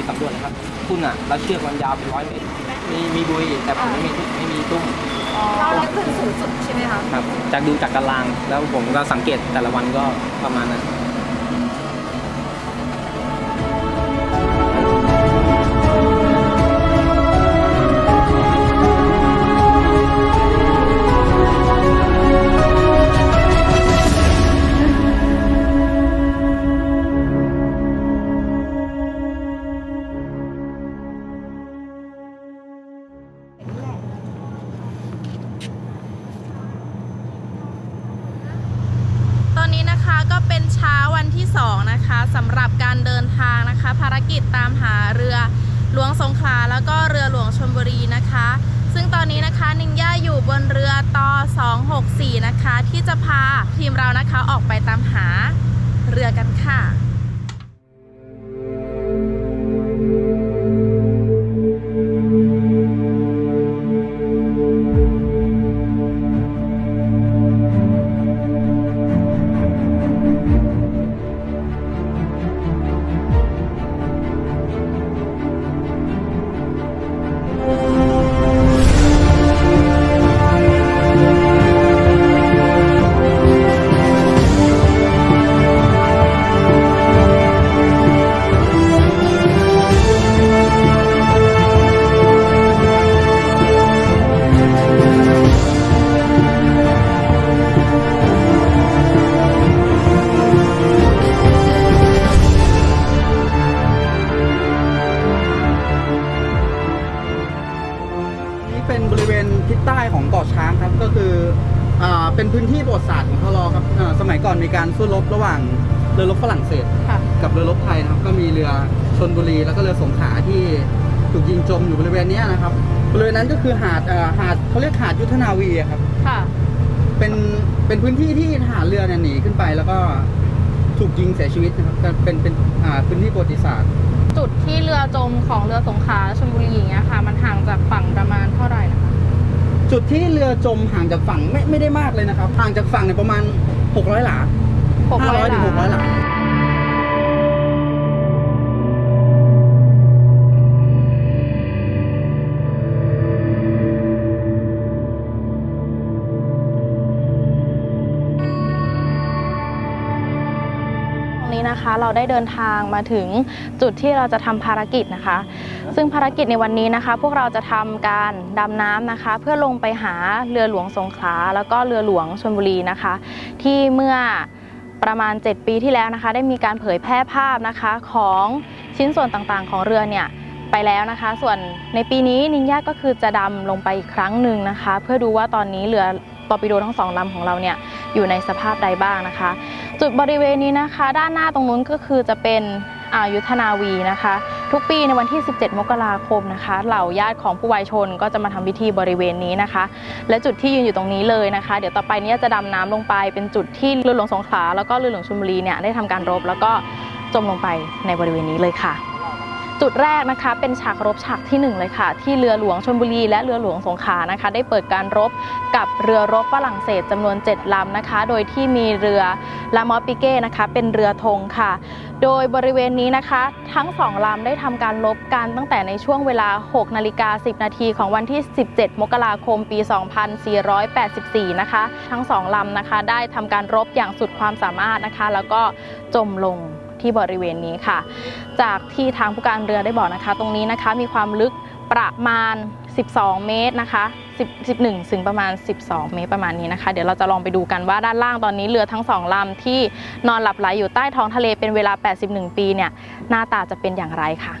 ยสำรวจนะครับทุ่นอะเราเชือกมันยาวเป็นร้อยเมตรมีมีบุยแต่ผมไม่มีไม่มีตุ้มเราเราขึ้นสูงสุดใช่ไหมคะครับจากดูจากตารางแล้วผมก็สังเกตแต่ละวันก็ประมาณนั้น เรานะคะ ถูกยิงจมอยู่บริเวณเนี้ยนะครับบริเวณนั้นก็คือหาดเอ่อหาดเขาเรียกหาดยุทธนาวีอะครับ ค่ะ เป็นเป็นพื้นที่ที่ทหารเรือเนี่ยหนีขึ้นไปแล้วก็ถูกยิงเสียชีวิตนะครับก็เป็นเป็นอ่าพื้นที่ประวัติศาสตร์ จุดที่เรือจมของเรือสงขลาชลบุรีอย่างเงี้ยค่ะ มันห่างจากฝั่งประมาณเท่าไหร่นะคะ จุดที่เรือจมห่างจากฝั่งไม่ไม่ได้มากเลยนะครับห่างจากฝั่งเนี่ยประมาณ 600 หลา500ถึง600หลา นะคะ เราได้เดินทางมาถึงจุดที่เราจะทำภารกิจนะคะ ซึ่งภารกิจในวันนี้นะคะ พวกเราจะทำการดำน้ำนะคะ เพื่อลงไปหาเรือหลวงสงขลาแล้วก็เรือหลวงชลบุรีนะคะ ที่เมื่อประมาณ 7 ปีที่แล้วนะคะ ได้มีการเผยแพร่ภาพนะคะของชิ้นส่วนต่างๆ ของเรือเนี่ยไปแล้วนะคะ ส่วนในปีนี้นินยาก็คือจะดำลงไปอีกครั้งหนึ่งนะคะ เพื่อดูว่าตอนนี้เรือ ตอร์ปิโดทั้งสองลำของเราเนี่ยอยู่ในสภาพใดบ้างนะคะ จุดบริเวณนี้นะคะ ด้านหน้าตรงนู้นก็คือจะเป็นอ่ายุทธนาวีนะคะ ทุกปีในวันที่ 17 มกราคมนะคะ เหล่าญาติของผู้วายชนก็จะมาทำพิธีบริเวณนี้นะคะ และจุดที่ยืนอยู่ตรงนี้เลยนะคะ เดี๋ยวต่อไปนี้จะดำน้ำลงไปเป็นจุดที่เรือหลวงสงขลาแล้วก็เรือหลวงชลบุรีเนี่ยได้ทำการรบแล้วก็จมลงไปในบริเวณนี้เลยค่ะ จุดแรกนะคะเป็นฉากรบฉากที่หนึ่งเลยค่ะ ที่เรือหลวงชลบุรีและเรือหลวงสงขลานะคะ ได้เปิดการรบกับเรือรบฝรั่งเศสจำนวน 7ลำนะคะ โดยที่มีเรือลามอสปิเก้นะคะเป็นเรือธงค่ะ โดยบริเวณนี้นะคะ ทั้งสองลำได้ทำการรบกันตั้งแต่ในช่วงเวลา 6 นาฬิกา 10 นาทีของวันที่ 17 มกราคมปี 2484 นะคะ ทั้งสองลำนะคะ ได้ทำการรบอย่างสุดความสามารถนะคะ แล้วก็จมลง ที่บริเวณนี้ค่ะ จากที่ทางผู้การเรือได้บอกนะคะ ตรงนี้นะคะมีความลึกประมาณ 12 เมตรนะคะ10 11ถึงประมาณ 12 เมตรประมาณนี้นะคะ เดี๋ยวเราจะลองไปดูกันว่าด้านล่างตอนนี้เรือทั้งสองลำที่นอนหลับไหลอยู่ใต้ท้องทะเลเป็นเวลา 81 ปีเนี่ยหน้าตาจะเป็นอย่างไรค่ะ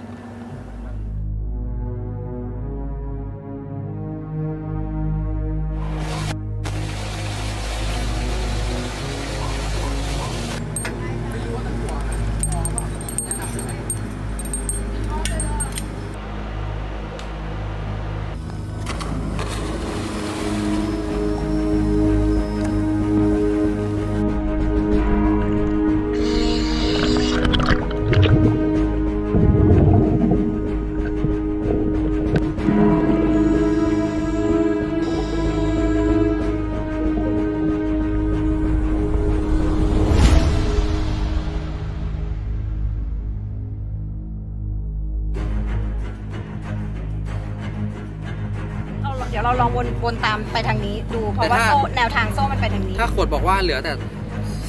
ไปทางนี้ดูเพราะแต่ว่าถ้า โซ่แนวทางโซ่มันไปทางนี้ถ้าโขดบอกว่าเหลือแต่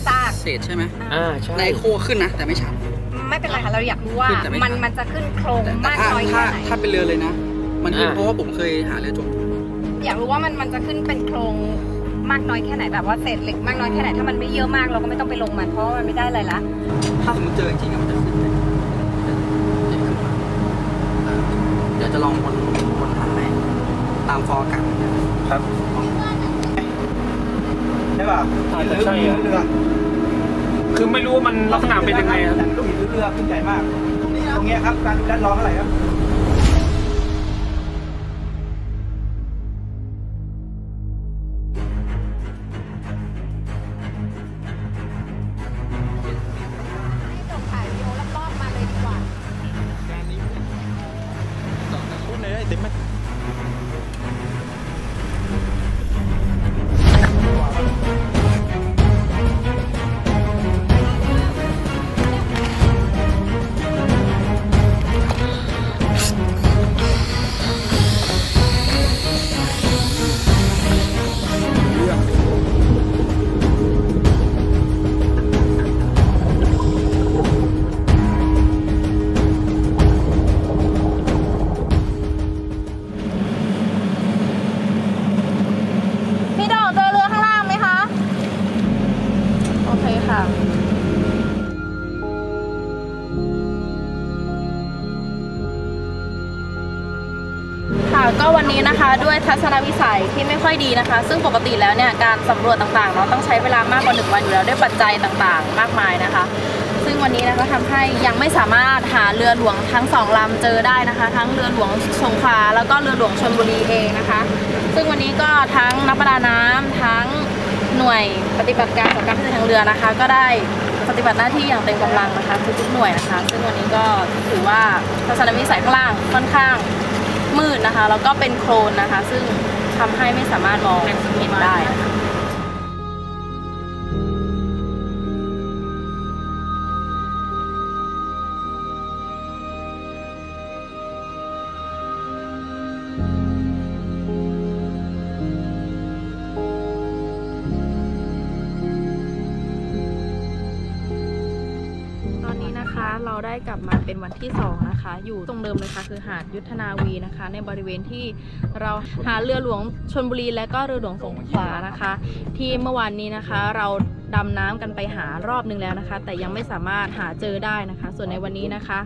ซากเศษใช่ไหมอ่าใช่ในโคขึ้นนะ แต่ไม่ชัด ไม่เป็นไรค่ะเราอยากรู้ว่าขึ้นแต่ไม่ มันชัดมันจะขึ้นโครงแต่แต่มากถ้าน้อยถ้าแค่ไหนถ้าเป็นเรือเลยนะ มันขึ้นเพราะว่าผมเคยหาเรือจม อยากรู้ว่ามันมันจะขึ้นเป็นโครงมากน้อยแค่ไหนแบบว่าเศษเหล็กมากน้อยแค่ไหนถ้ามันไม่เยอะมากเราก็ไม่ต้องไปลงมันเพราะว่ามันไม่ได้เลยละ ถ้าสมมติเจอจริงๆอะมันจะขึ้นเลยเดี๋ยวจะลองวนวนทางไหนตามฟอร์กัน ครับ ใช่ป่ะอาจจะใช่อะ เรือคือไม่รู้ว่ามันลักษณะเป็นยังไงอะลูกหินเรือขึ้นใหญ่มาก ตรงนี้ครับการดูด้านรองเท่าไหร่ครับ ก็วันนี้นะคะด้วยทัศนวิสัยที่ไม่ค่อยดีนะคะ ซึ่งปกติแล้วเนี่ยการสำรวจต่างๆเนาต้องใช้เวลามากกว่าหนึ่งวันอยู่แล้วด้วยปัจจัยต่างๆ มากมายนะคะ ซึ่งวันนี้นะคะทำให้ยังไม่สามารถหาเรือหลวงทั้งสองลำเจอได้นะคะ ทั้งเรือหลวงสงขลาแล้วก็เรือหลวงชลบุรีเองนะคะ ซึ่งวันนี้ก็ทั้งนักประดาน้ำทั้งหน่วยปฏิบัติการจากการพิเศษทางเรือนะคะ ก็ได้ปฏิบัติหน้าที่อย่างเต็มกำลังนะคะทุกๆหน่วยนะคะ ซึ่งวันนี้ก็ถือว่าทัศนวิสัยข้างล่างค่อนข้าง นะคะ แล้วก็เป็นโคลนนะคะ ซึ่งทำให้ไม่สามารถมองเห็นได้ ที่ 2 นะคะ อยู่ตรงเดิมเลยค่ะ คือหาดยุทธนาวีนะคะ ในบริเวณที่เราหาเรือหลวงชนบุรีและก็เรือหลวงสงขลานะคะ ที่เมื่อวานนี้นะคะเราดำน้ำกันไปหารอบนึงแล้วนะคะ แต่ยังไม่สามารถหาเจอได้นะคะ ส่วนในวันนี้นะคะ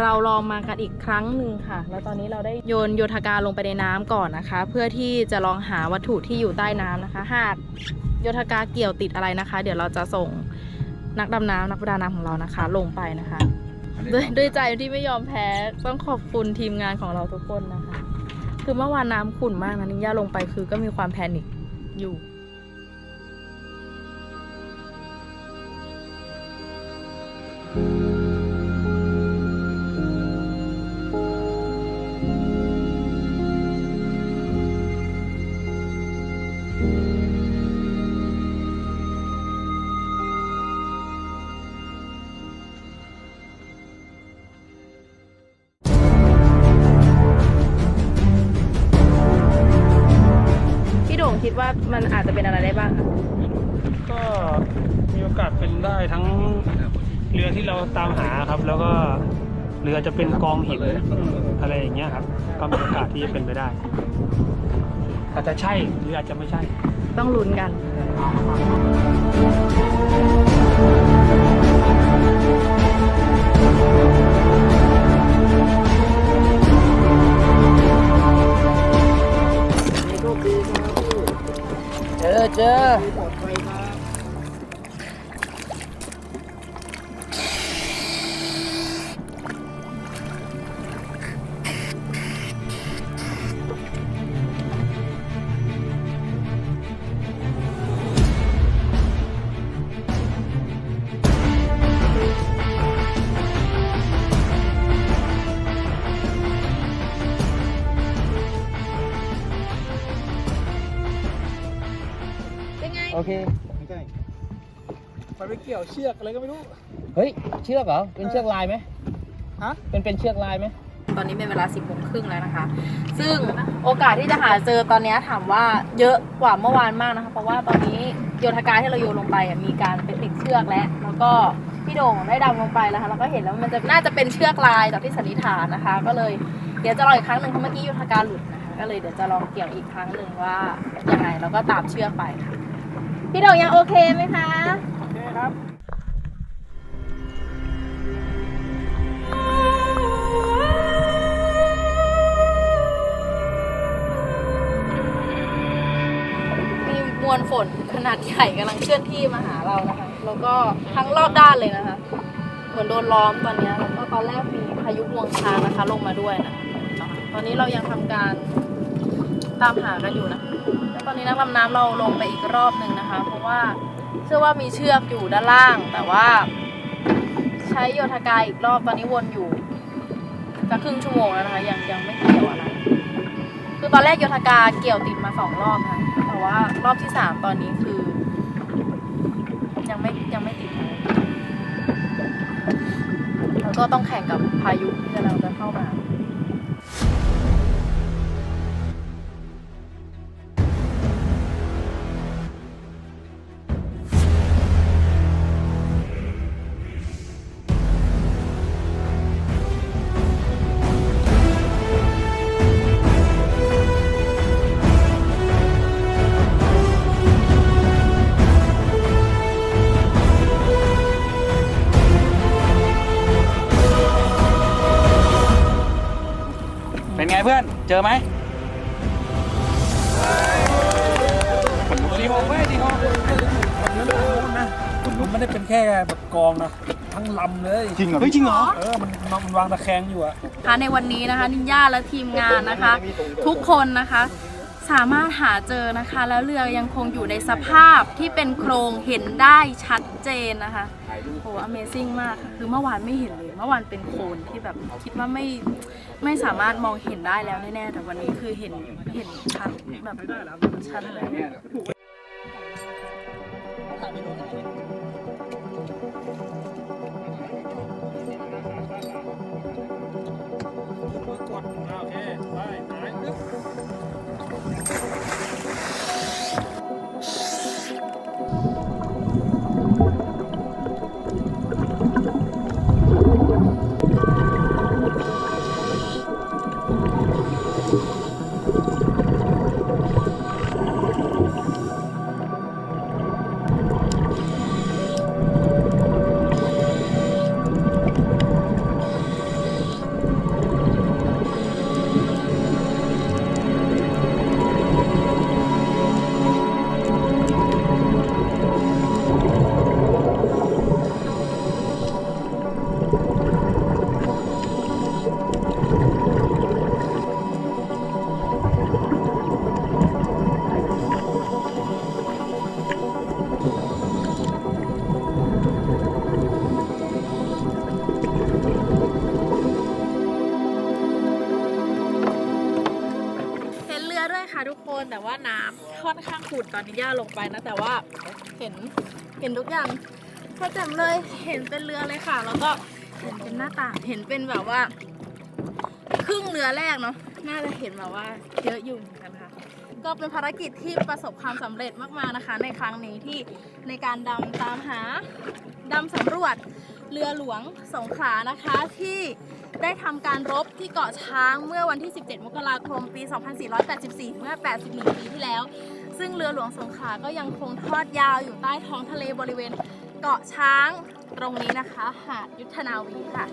เราลองมากันอีกครั้งหนึ่งค่ะ แล้วตอนนี้เราได้โยนโยธกาลงไปในน้ำก่อนนะคะ เพื่อที่จะลองหาวัตถุที่อยู่ใต้น้ำนะคะ หากโยธกาเกี่ยวติดอะไรนะคะ เดี๋ยวเราจะส่งนักดำน้ำนักประดาน้ำของเรานะคะ ลงไปนะคะ ด้วยด้วยใจที่ไม่ยอมแพ้ต้องขอบคุณทีมงานของเราทุกคนนะคะ คือเมื่อวานน้ำขุ่นมากนะนิย่าลงไปคือก็มีความแพนิคอยู่ บ้างคะก็มีโอกาสเป็นได้ทั้งเรือที่เราตามหาครับ แล้วก็เรือจะเป็นกองหินอะไรอย่างเงี้ยครับก็มีโอกาสที่จะเป็นไปได้ อาจจะใช่หรืออาจจะไม่ใช่ ต้องลุ้นกัน เเป็นไงโอเค ไม่ใช่มันไปเกี่ยวเชือกอะไรก็ไม่รู้ เฮ้ย เชือกเหรอ เป็นเชือกลายไหมฮะ เป็นเป็นเชือกลายไหม ตอนนี้เป็นเวลา 10โมงครึ่งแล้วนะคะ ซึ่งโอกาสที่จะหาเจอตอนนี้ถามว่าเยอะกว่าเมื่อวานมากนะคะ เพราะว่าตอนนี้โยธการที่เราโยนลงไปอะมีการไปติดเชือกแล้วแล้วก็พี่โด่งได้ดำลงไปแล้วค่ะแล้วก็เห็นแล้วมันจะน่าจะเป็นเชือกลายจากที่สันนิษฐานนะคะ ก็เลยเดี๋ยวจะลองอีกครั้งหนึ่งเพราะเมื่อกี้โยธการหลุดนะคะ ก็เลยเดี๋ยวจะลองเกี่ยวอีกครั้งหนึ่งว่ายังไงแล้วก็ตามเชือกไปค่ะ พี่โด่งยังโอเคไหมคะ โอเคครับ มีมวลฝนขนาดใหญ่กำลังเคลื่อนที่มาหาเรานะคะ แล้วก็ทั้งรอบด้านเลยนะคะ เหมือนโดนล้อมตอนเนี้ยแล้วก็ตอนแรกมีพายุงวงช้างนะคะ ลงมาด้วยนะ ตอนนี้เรายังทำการตามหากันอยู่นะแล้วตอนนี้นักดำน้ำเราลงไปอีกรอบหนึ่ง นะคะ เพราะว่าเชื่อว่ามีเชือกอยู่ด้านล่าง แต่ว่า ใช้โยธกายอีกรอบตอนนี้วนอยู่จะครึ่งชั่วโมงแล้วนะคะ ยังยังไม่เกี่ยวอะไร คือตอนแรกโยธกาเกี่ยวติดมาสองรอบนะแต่ว่ารอบที่สามตอนนี้คือ ยังไม่ยังไม่ติดเลยแล้วก็ต้องแข่งกับพายุที่กำลังจะเข้ามา อนเจอไหมดีโอเว้ยดีโอนะมันไม่ได้เป็นแค่แบบกองนะ ทั้งลำเลยจริงเหรอเฮ้ยจริงเหรอ เออมันมันวางตะแคงอยู่อะนะคะในวันนี้นะคะนินย่าและทีมงานนะคะ ทุกคนนะคะ สามารถหาเจอนะคะ แล้วเรือยังคงอยู่ในสภาพที่เป็นโครงเห็นได้ชัดเจนนะคะโอ้ Amazing มากคือเมื่อวานไม่เห็นเลยเมื่อวานเป็นโคลนที่แบบคิดว่าไม่ไม่สามารถมองเห็นได้แล้วแน่ๆแต่วันนี้คือเห็นเห็นชัดแบบชัดเลย ข้างขุ่นตอนนี้ย่าลงไปนะ แต่ว่าเห็นเห็นทุกอย่างชัดแจ่มเลยเห็นเป็นเรือเลยค่ะ แล้วก็เห็นเป็นหน้าต่างเห็นเป็นแบบว่า ครึ่งเรือแรกเนาะน่าจะเห็นแบบว่าเยอะอยู่เหมือนกันค่ะก็เป็นภารกิจที่ประสบความสำเร็จมากๆนะคะ ในครั้งนี้ที่ในการดำตามหาดำสำรวจเรือหลวงสงขลานะคะที่ได้ทำการรบที่เกาะช้างเมื่อวันที่ 17 มกราคม ปี 2484 เมื่อ 81 ปีที่แล้ว ซึ่งเรือหลวงสงขลาก็ยังคงทอดยาวอยู่ใต้ท้องทะเลบริเวณเกาะช้างตรงนี้นะคะ หาดยุทธนาวีค่ะ